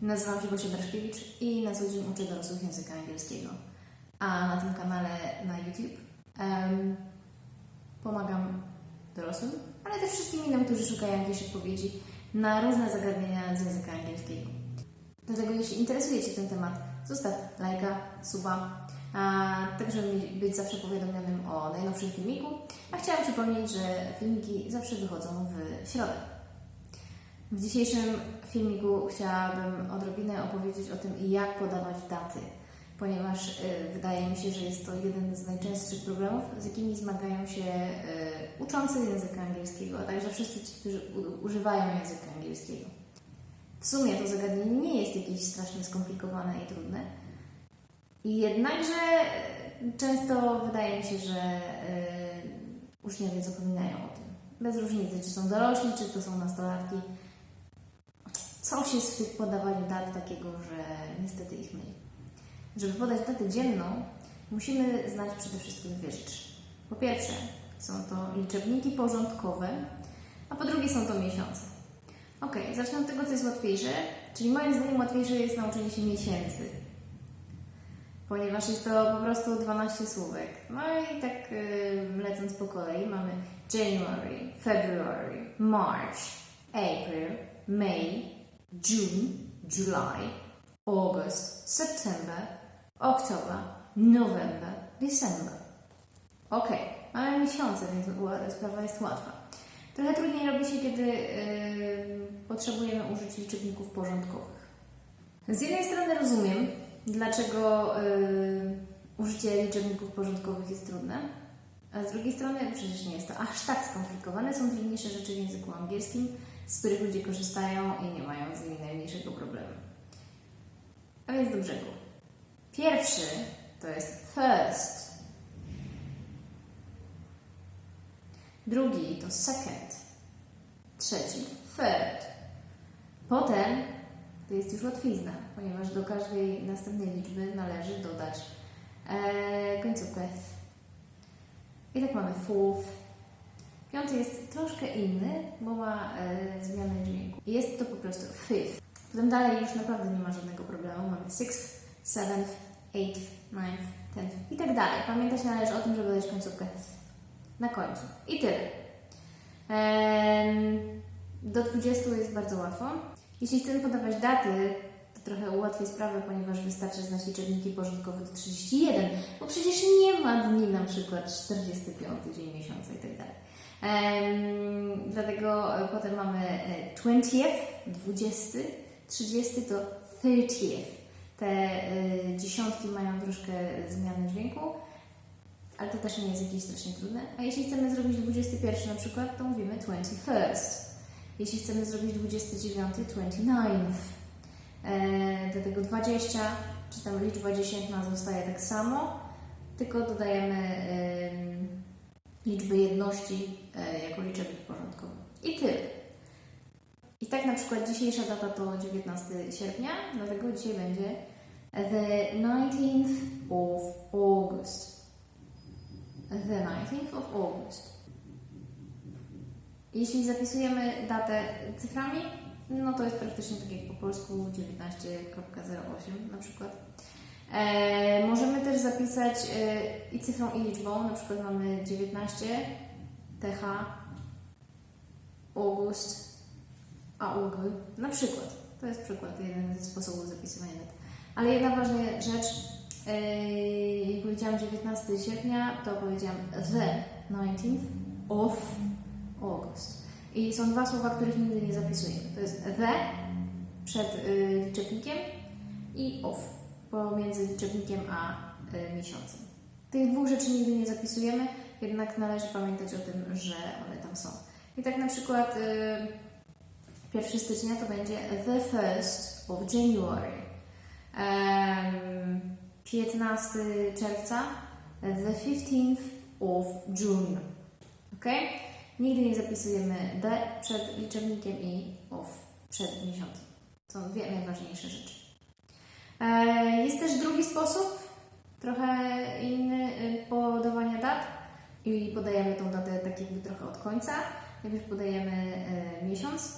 Nazywam się Gosia Braszkiewicz i na co dzień uczę dorosłych języka angielskiego. A na tym kanale na YouTube em, pomagam dorosłym, ale też wszystkim innym, którzy szukają jakiejś odpowiedzi na różne zagadnienia z języka angielskiego. Dlatego jeśli interesuje Cię ten temat, zostaw lajka, suba, a tak żeby być zawsze powiadomionym o najnowszym filmiku. A chciałam przypomnieć, że filmiki zawsze wychodzą w środę. W dzisiejszym filmiku chciałabym odrobinę opowiedzieć o tym, jak podawać daty, ponieważ y, wydaje mi się, że jest to jeden z najczęstszych problemów, z jakimi zmagają się y, uczący języka angielskiego, a także wszyscy ci, którzy używają języka angielskiego. W sumie to zagadnienie nie jest jakieś strasznie skomplikowane i trudne. Jednakże y, często wydaje mi się, że uczniowie zapominają o tym. Bez różnicy, czy są dorośli, czy to są nastolatki. Coś jest w tych podawaniu dat takiego, że niestety ich myli. Żeby podać datę dzienną, musimy znać przede wszystkim dwie rzeczy. Po pierwsze, są to liczebniki porządkowe, a po drugie są to miesiące. Ok, zacznę od tego, co jest łatwiejsze, czyli moim zdaniem łatwiejsze jest nauczenie się miesięcy, ponieważ jest to po prostu 12 słówek. No i tak y, lecąc po kolei mamy January, February, March, April, May, June, July, August, September, October, November, December. Ok, mamy miesiące, więc sprawa jest łatwa. Trochę trudniej robi się, kiedy yy, potrzebujemy użyć liczebników porządkowych. Z jednej strony rozumiem, dlaczego yy, użycie liczebników porządkowych jest trudne, a z drugiej strony przecież nie jest to aż tak skomplikowane. Są trudniejsze rzeczy w języku angielskim, z których ludzie korzystają i nie mają z nimi najmniejszego problemu. A więc do brzegu. Pierwszy to jest first. Drugi to second. Trzeci third. Potem to jest już łatwizna, ponieważ do każdej następnej liczby należy dodać e, końcówkę. I tak mamy fourth. Piąty jest troszkę inny, bo ma e, zmianę dźwięku. Jest to po prostu fifth. Potem dalej już naprawdę nie ma żadnego problemu. Mamy sixth, seventh, eighth, ninth, tenth i tak dalej. Pamiętać należy o tym, żeby dodać końcówkę na końcu. I tyle. Do 20 jest bardzo łatwo. Jeśli chcemy podawać daty, trochę ułatwi sprawę, ponieważ wystarczy znać liczebniki porządkowe do 31, bo przecież nie ma dni na przykład 45 dzień miesiąca i tak. Em, dlatego e, potem mamy e, 20th, 20, 30 to 30th. Te e, dziesiątki mają troszkę zmiany dźwięku, ale to też nie jest jakieś strasznie trudne. A jeśli chcemy zrobić 21 na przykład, to mówimy 21st. Jeśli chcemy zrobić 29, 29th. E, do tego 20, czy tam liczba dziesiętna zostaje tak samo, tylko dodajemy em, liczby jedności e, jako liczebnik porządkowy. I tyle. I tak na przykład dzisiejsza data to 19 sierpnia, dlatego dzisiaj będzie the 19th of August. The 19th of August. Jeśli zapisujemy datę cyframi, no to jest praktycznie tak jak po polsku 19.08 na przykład. E, możemy też zapisać e, i cyfrą i liczbą, na przykład mamy 19 TH August AUG, na przykład. To jest przykład, jeden ze sposobów zapisywania dat. Ale jedna ważna rzecz, e, jak powiedziałam 19 sierpnia, to powiedziałam the 19th of August. I są dwa słowa, których nigdy nie zapisujemy. To jest the przed y, liczebnikiem i of pomiędzy liczebnikiem a y, miesiącem. Tych dwóch rzeczy nigdy nie zapisujemy, jednak należy pamiętać o tym, że one tam są. I tak na przykład y, 1 stycznia to będzie the first of January. Em, 15 czerwca the 15th of June. Ok? Nigdy nie zapisujemy D przed liczebnikiem i OF przed miesiącem. Są dwie najważniejsze rzeczy. E, Jest też drugi sposób, trochę inny y, podawania dat i podajemy tą datę tak jakby trochę od końca. Najpierw podajemy y, miesiąc,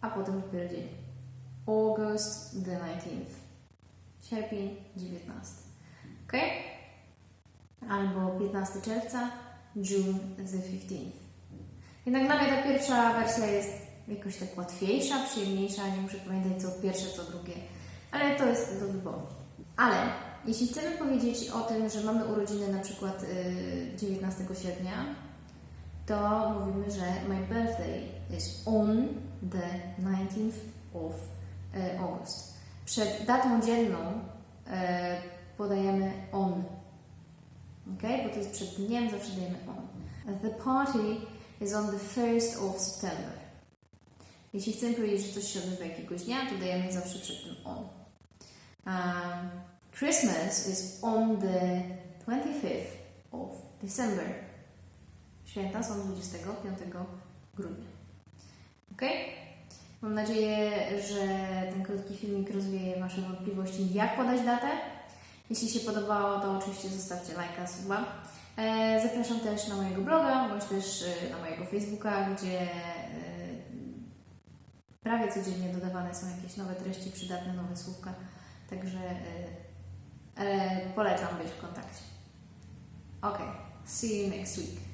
a potem dopiero dzień. August the 19th. Sierpień 19. Ok? Albo 15 czerwca, June the 15th. Jednak dla mnie ta pierwsza wersja jest jakoś tak łatwiejsza, przyjemniejsza. Nie muszę pamiętać co pierwsze, co drugie. Ale to jest do wyboru. Ale jeśli chcemy powiedzieć o tym, że mamy urodziny na przykład y, 19 sierpnia, to mówimy, że my birthday is on the 19th of y, August. Przed datą dzienną y, podajemy on. Ok? Bo to jest przed dniem, zawsze dajemy on. The party is on the 1st of September. Jeśli chcemy powiedzieć, że coś się odbywa jakiegoś dnia, to dajemy zawsze przed tym on. Um, Christmas is on the 25th of December. Święta są 25 grudnia. Ok? Mam nadzieję, że ten krótki filmik rozwieje Wasze wątpliwości, jak podać datę. Jeśli się podobało, to oczywiście zostawcie lajka, suba. E, Zapraszam też na mojego bloga, bądź też e, na mojego Facebooka, gdzie e, prawie codziennie dodawane są jakieś nowe treści, przydatne nowe słówka. Także polecam być w kontakcie. Ok, see you next week.